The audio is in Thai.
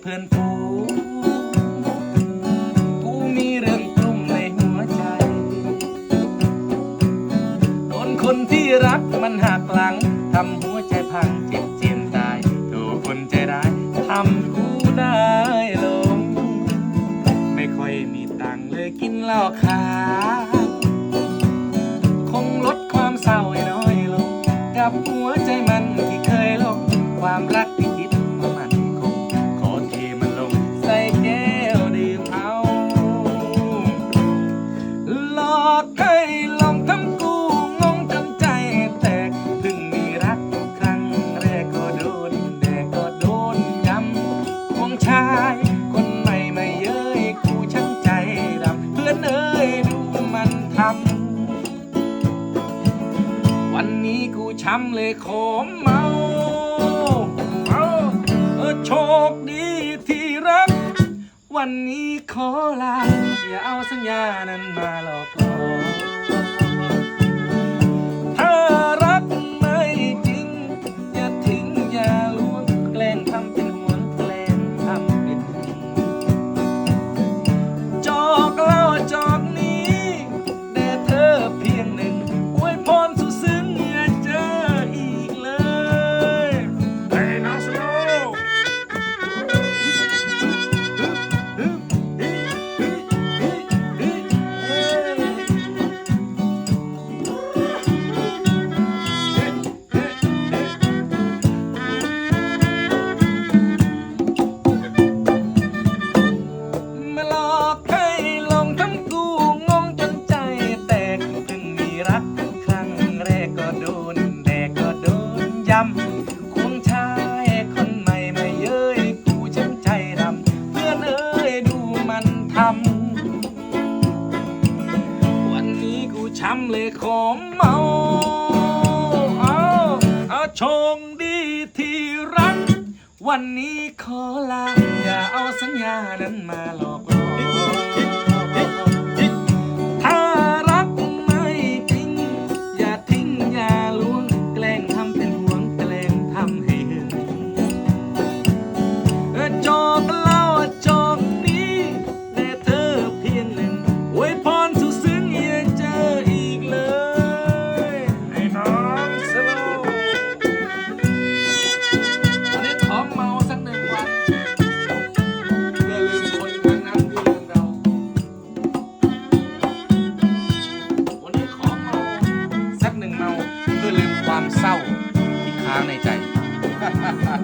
เพื่อนผู้กูมีเรื่องกลุ่มในหัวใจโดนคนที่รักมันหักหลังทำหัวใจพังเจ็บเจียนตายถูกคนใจร้ายทำกูได้ลง ไม่ค่อยมีตังเลยกินเหล้าค่ะ เลยขอมเมาเมาโชคดีที่รัก วันนี้ขอลาอย่าเอาสัญญานั้นมาหลอกหลอนำเลยของเมาเอาเอาชงดีที่รักวันนี้ขอลาอย่าเอาสัญญานั้นมาหลอกลวง よ